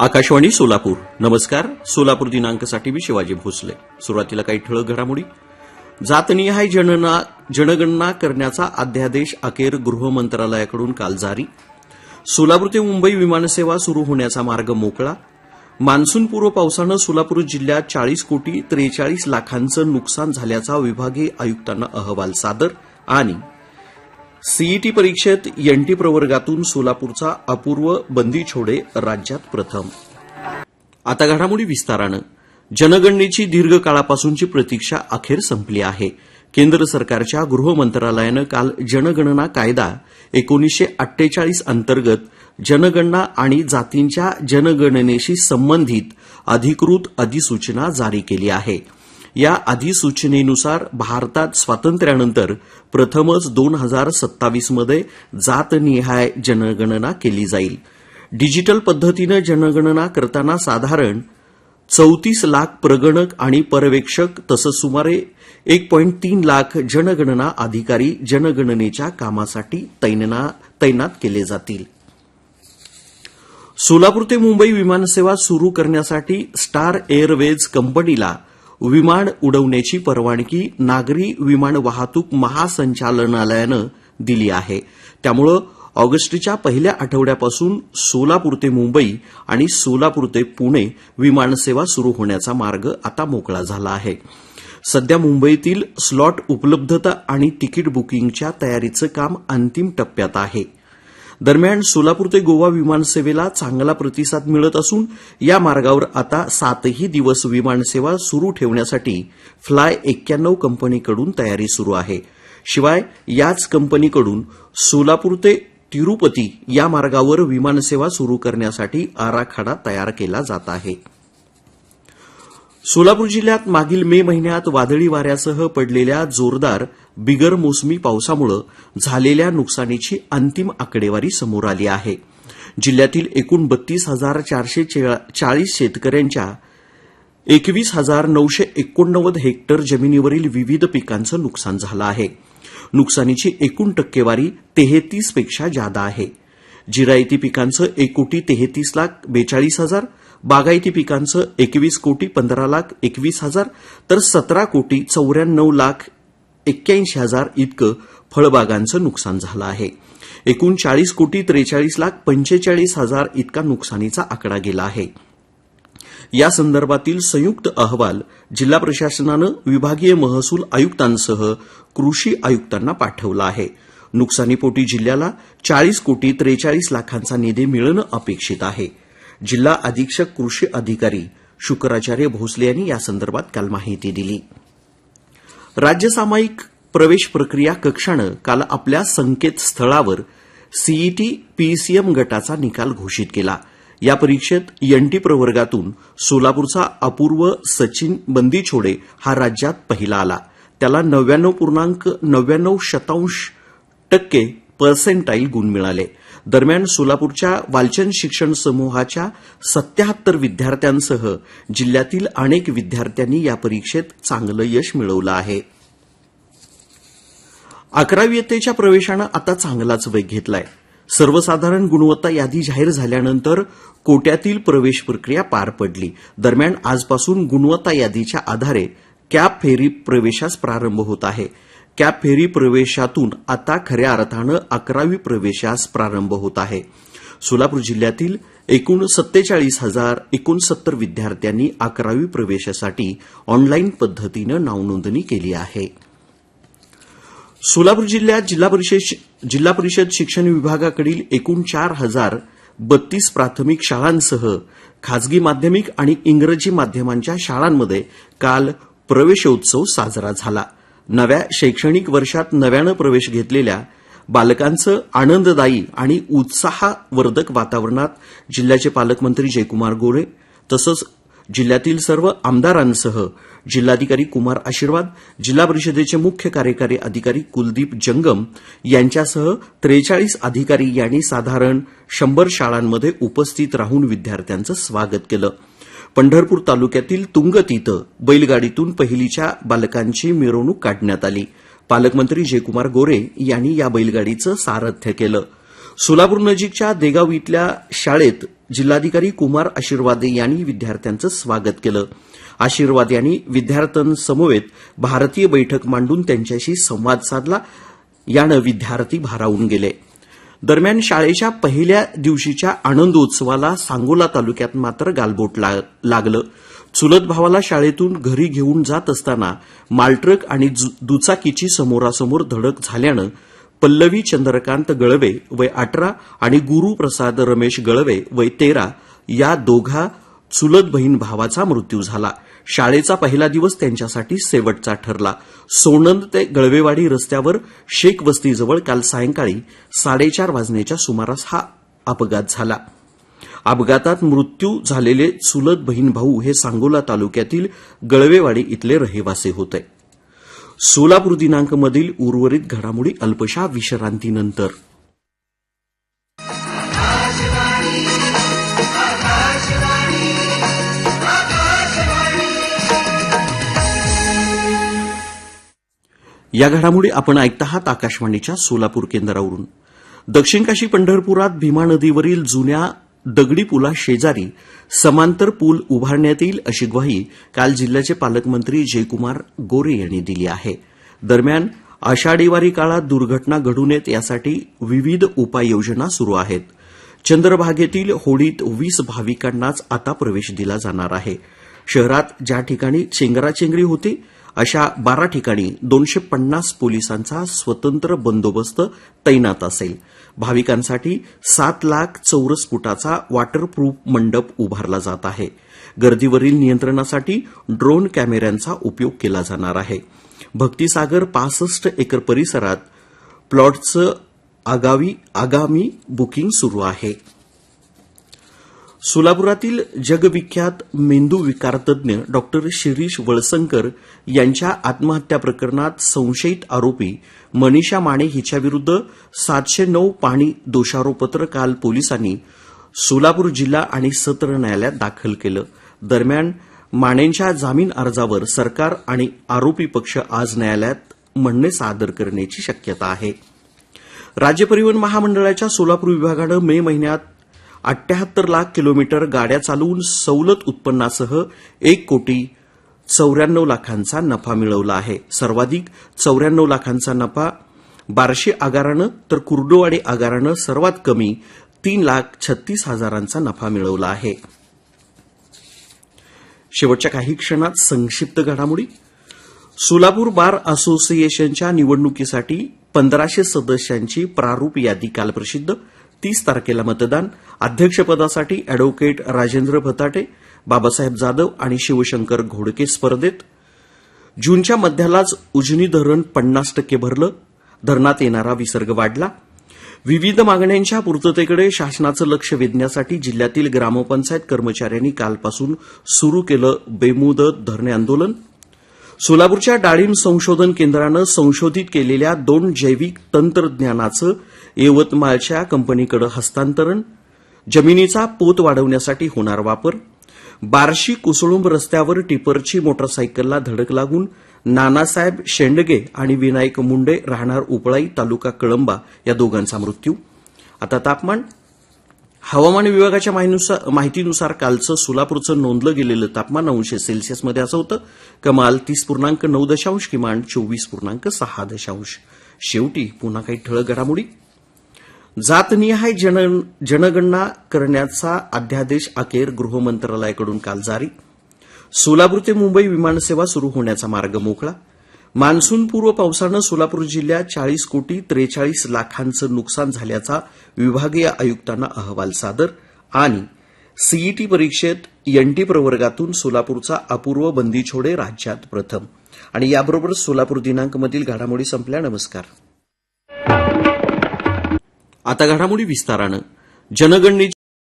आकाशवाणी सोलापूर. नमस्कार. सोलापूर दिनांकसाठी मी शिवाजी भोसले. सुरुवातीला काही ठळक घडामोडी. जातनिहाय जनना जनगणना करण्याचा अध्यादेश अखेर गृह मंत्रालयाकडून काल जारी. सोलापूर ते मुंबई विमानसेवा सुरू होण्याचा मार्ग मोकळा. मान्सूनपूर्व पावसानं सोलापूर जिल्ह्यात चाळीस कोटी त्रेचाळीस लाखांचं नुकसान झाल्याचा विभागीय आयुक्तांना अहवाल सादर. आणि सीईटी परीक्षेत एनटी प्रवर्गातून सोलापूरचा अपूर्व बंदी छोडे राज्यात प्रथम. आता घडामोडी विस्तारानं. जनगणनेची दीर्घकाळापासूनची प्रतीक्षा अखेर संपली आहे. केंद्र सरकारच्या गृह मंत्रालयानं काल जनगणना कायदा एकोणीसशे अठ्ठेचाळीस अंतर्गत जनगणना आणि जातींच्या जनगणनेशी संबंधित अधिकृत अधिसूचना जारी केली आहे. या अधिसूचनेनुसार भारतात स्वातंत्र्यानंतर प्रथमच दोन हजार सत्तावीसमध्ये जातनिहाय जनगणना केली जाईल. डिजिटल पद्धतीनं जनगणना करताना साधारण चौतीस लाख प्रगणक आणि पर्यवेक्षक तसंच सुमारे एक पॉईंट तीन लाख जनगणना अधिकारी जनगणनेच्या कामासाठी तैना- तैनात केले जातील. सोलापूर ते मुंबई विमानसेवा सुरू करण्यासाठी स्टार एअरवेज कंपनीला विमान उडवण्याची परवानगी नागरी विमान वाहतूक महासंचालनालयानं दिली आहे. त्यामुळं ऑगस्टच्या पहिल्या आठवड्यापासून सोलापूर ते मुंबई आणि सोलापूर ते पुणे विमानसेवा सुरू होण्याचा मार्ग आता मोकळा झाला आहे. सध्या मुंबईतील स्लॉट उपलब्धता आणि तिकीट बुकिंगच्या तयारीचं काम अंतिम टप्प्यात आहे. दरम्यान सोलापूर ते गोवा विमानसेवेला चांगला प्रतिसाद मिळत असून या मार्गावर आता सातही दिवस विमानसेवा सुरू ठेवण्यासाठी फ्लाय एक्क्याण्णव कंपनीकडून तयारी सुरू आहे. शिवाय याच कंपनीकडून सोलापूर ते तिरुपती या मार्गावर विमानसेवा सुरू करण्यासाठी आराखडा तयार केला जात आहे. सोलापूर जिल्ह्यात मागील मे महिन्यात वादळी वाऱ्यासह पडलेल्या जोरदार बिगर मोसमी पावसामुळे झालेल्या नुकसानीची अंतिम आकडेवारी समोर आली आहे. जिल्ह्यातील एकूण बत्तीस हजार चारशे चाळीस शेतकऱ्यांच्या एकवीस हजार नऊशे एकोणनव्वद हेक्टर जमिनीवरील विविध पिकांचं नुकसान झालं आहे. नुकसानीची एकूण टक्केवारी तेहतीसपेक्षा जादा आहे. जिरायती पिकांचं एक कोटी तेहतीस लाख बेचाळीस हजार बागायती पिकांचं एकवीस कोटी पंधरा लाख एकवीस हजार तर सतरा कोटी चौऱ्याण्णव लाख एक्क्याऐंशी हजार इतकं फळबागांचं नुकसान झालं आहे. एकूण चाळीस कोटी त्रेचाळीस लाख पंचेचाळीस हजार इतका नुकसानीचा आकडा गेला आहे. या संदर्भातील संयुक्त अहवाल जिल्हा प्रशासनानं विभागीय महसूल आयुक्तांसह कृषी आयुक्तांना पाठवला आहे. नुकसानीपोटी जिल्ह्याला चाळीस कोटी त्रेचाळीस लाखांचा निधी मिळणं अपेक्षित आहे. जिल्हा अधीक्षक कृषी अधिकारी शुक्राचार्य भोसले यांनी यासंदर्भात काल माहिती दिली. राज्य सामायिक प्रवेश प्रक्रिया कक्षानं काल आपल्या संकेतस्थळावर सीईटी पीसीएम गटाचा निकाल घोषित केला. या परीक्षेत एनटी प्रवर्गातून सोलापूरचा अपूर्व सचिन बंदीछोडे हा राज्यात पहिला आला. त्याला नव्याण्णव पूर्णांक नव्याण्णव शतांश टक्के पर्सेंटाईल गुण मिळाले. दरम्यान सोलापूरच्या वालचंद शिक्षण समूहाच्या सत्याहत्तर विद्यार्थ्यांसह जिल्ह्यातील अनेक विद्यार्थ्यांनी या परीक्षेत चांगलं यश मिळवलं आहे. अकरावी इयत्तेच्या प्रवेशानं आता चांगलाच वेग घेतलाय. सर्वसाधारण गुणवत्ता यादी जाहीर झाल्यानंतर कोट्यातील प्रवेश प्रक्रिया पार पडली. दरम्यान आजपासून गुणवत्ता यादीच्या आधारे कॅप फेरी प्रवेशास प्रारंभ होत आहे. कॅप फेरी प्रवेशातून आता खऱ्या अर्थानं अकरावी प्रवेशास प्रारंभ होत आहे. सोलापूर जिल्ह्यातील एकूण सत्तेचाळीस हजार एकोणसत्तर विद्यार्थ्यांनी अकरावी प्रवेशासाठी ऑनलाईन पद्धतीनं नावनोंदणी केली आहे. सोलापूर जिल्ह्यात जिल्हा परिषद जिल्हा परिषद शिक्षण विभागाकडील एकूण चार हजार बत्तीस प्राथमिक शाळांसह खाजगी माध्यमिक आणि इंग्रजी माध्यमांच्या शाळांमध्ये काल प्रवेशोत्सव साजरा झाला. नव्या शैक्षणिक वर्षात नव्यानं प्रवेश घेतलेल्या बालकांचं आनंददायी आणि उत्साहवर्धक वातावरणात जिल्ह्याचे पालकमंत्री जयकुमार गोरे तसंच जिल्ह्यातील सर्व आमदारांसह जिल्हाधिकारी कुमार आशीर्वाद जिल्हा परिषदेचे मुख्य कार्यकारी अधिकारी कुलदीप जंगम यांच्यासह त्रेचाळीस अधिकारी यांनी साधारण शंभर शाळांमध्ये उपस्थित राहून विद्यार्थ्यांचं स्वागत केलं. पंढरपूर तालुक्यातील तुंगत इथं बैलगाडीतून पहिलीच्या बालकांची मिरवणूक काढण्यात आली. पालकमंत्री जयकुमार गोरे यांनी या बैलगाडीचं सारथ्य केलं. सोलापूर नजीकच्या देगाव इथल्या शाळेत जिल्हाधिकारी कुमार आशीर्वादे यांनी विद्यार्थ्यांचं स्वागत केलं. आशीर्वाद यांनी विद्यार्थ्यांसमवेत भारतीय बैठक मांडून त्यांच्याशी संवाद साधला. यानं विद्यार्थी भारावून गेले. दरम्यान शाळेच्या पहिल्या दिवशीच्या आनंदोत्सवाला सांगोला तालुक्यात मात्र गालबोट लागलं. चुलत भावाला शाळेतून घरी घेऊन जात असताना मालट्रक आणि जु- दुचाकीची समोरासमोर धडक झाल्यानं पल्लवी चंद्रकांत गळवे वय अठरा आणि गुरुप्रसाद रमेश गळवे वय तेरा या दोघा चुलत बहीण भावाचा मृत्यू झाला. शाळेचा पहिला दिवस त्यांच्यासाठी शेवटचा ठरला. सोनंद ते गळवेवाडी रस्त्यावर शेख वस्तीजवळ काल सायंकाळी साडेचार वाजण्याच्या सुमारास हा अपघात झाला. अपघातात मृत्यू झालेले चुलत बहीण भाऊ हे सांगोला तालुक्यातील गळवेवाडी इथले रहिवासी होते. सोलापूर दिनांकमधील उर्वरित घडामोडी अल्पशा विश्रांतीनंतर. या घडामोडी आपण ऐकत आहात आकाशवाणीच्या सोलापूर केंद्रावरून. दक्षिण काशी पंढरपुरात भीमा नदीवरील जुन्या दगडी पुला शेजारी समांतर पूल उभारण्यात येईल अशी ग्वाही काल जिल्ह्याचे पालकमंत्री जयकुमार गोरे यांनी दिली आहे. दरम्यान आषाढीवारी काळात दुर्घटना घडू नयेत यासाठी विविध उपाययोजना सुरू आहेत. चंद्रभागेतील होडीत वीस भाविकांनाच आता प्रवेश दिला जाणार आहे. शहरात ज्या ठिकाणी चेंगराचेंगरी होती अशा बारा ठिकाणी दोनशे पन्नास पोलिसांचा स्वतंत्र बंदोबस्त तैनात असेल. भाविकांसाठी सात लाख चौरस फुटाचा वॉटरप्रूफ मंडप उभारला जात आहे. गर्दीवरील नियंत्रणासाठी ड्रोन कॅमेऱ्यांचा उपयोग केला जाणार आहे. भक्तिसागर पासष्ट एकर परिसरात प्लॉटचं आगावी आगामी बुकिंग सुरू आहे. सोलापुरातील जगविख्यात मेंदू विकारतज्ञ डॉक्टर शिरीष वळसंकर यांच्या आत्महत्या प्रकरणात संशयित आरोपी मनीषा माने हिच्याविरुद्ध सातशे नऊ पाणी दोषारोपत्र काल पोलिसांनी सोलापूर जिल्हा आणि सत्र न्यायालयात दाखल केलं. दरम्यान मानेंच्या जामीन अर्जावर सरकार आणि आरोपी पक्ष आज न्यायालयात म्हणणे सादर करण्याची शक्यता आहे. राज्य परिवहन महामंडळाच्या सोलापूर विभागानं मे महिन्यात अठ्याहत्तर लाख किलोमीटर गाड्या चालवून सवलत उत्पन्नासह एक कोटी चौऱ्याण्णव लाखांचा नफा मिळवला आहे. सर्वाधिक चौऱ्याण्णव लाखांचा नफा बारशे आगारानं तर कुर्डुवाडी आगारानं सर्वात कमी तीन लाख छत्तीस हजारांचा नफा मिळवला आहे. शेवटच्या काही क्षणात संक्षिप्त घडामोडी. सोलापूर बार असोसिएशनच्या निवडणुकीसाठी पंधराशे सदस्यांची प्रारूप यादी काल प्रसिद्ध तीस तारखेला मतदान. अध्यक्षपदासाठी अॅडव्होकेट राजेंद्र भताटे बाबासाहेब जाधव आणि शिवशंकर घोडके स्पर्धेत. जूनच्या मध्यालाच उजनी धरण पन्नास टक्के भरलं. धरणात येणारा विसर्ग वाढला. विविध मागण्यांच्या पूर्ततेकडे शासनाचं लक्ष वेधण्यासाठी जिल्ह्यातील ग्रामपंचायत कर्मचाऱ्यांनी कालपासून सुरू केलं बेमुदत धरणे आंदोलन. सोलापूरच्या डाळिंब संशोधन केंद्रानं संशोधित केलेल्या दोन जैविक तंत्रज्ञानाचं यवतमाळच्या कंपनीकडे हस्तांतरण जमिनीचा पोत वाढवण्यासाठी होणार वापर बार्शी कुसळुंब रस्त्यावर टिपरची मोटरसायकलला धडक लागून नानासाहेब शेंडगे आणि विनायक मुंडे राहणार उपळाई तालुका कळंबा या दोघांचा मृत्यू. आता तापमान हवामान विभागाच्या माहितीनुसार कालचं सोलापूरचं नोंदलं गेलेलं तापमान अंश सेल्सिअसमध्ये असं होतं. कमाल तीस पूर्णांक नऊ दशांश किमान चोवीस पूर्णांक सहा दशांश. शेवटी पुन्हा काही ठळक घडामोडी. जातनिहाय जन जनगणना करण्याचा अध्यादेश अखेर गृह मंत्रालयाकडून काल जारी. सोलापूर ते मुंबई विमानसेवा सुरू होण्याचा मार्ग मोकळा. मान्सूनपूर्व पावसानं सोलापूर जिल्ह्यात चाळीस कोटी त्रेचाळीस लाखांचं नुकसान झाल्याचा विभागीय आयुक्तांना अहवाल सादर आणि सीईटी परीक्षेत एनटी प्रवर्गातून सोलापूरचा अपूर्व बंदीछोडे राज्यात प्रथम. आणि याबरोबर सोलापूर दिनांकमधील घडामोडी संपल्या. नमस्कार. आता घडामोडी विस्तारानं. जनगणनेची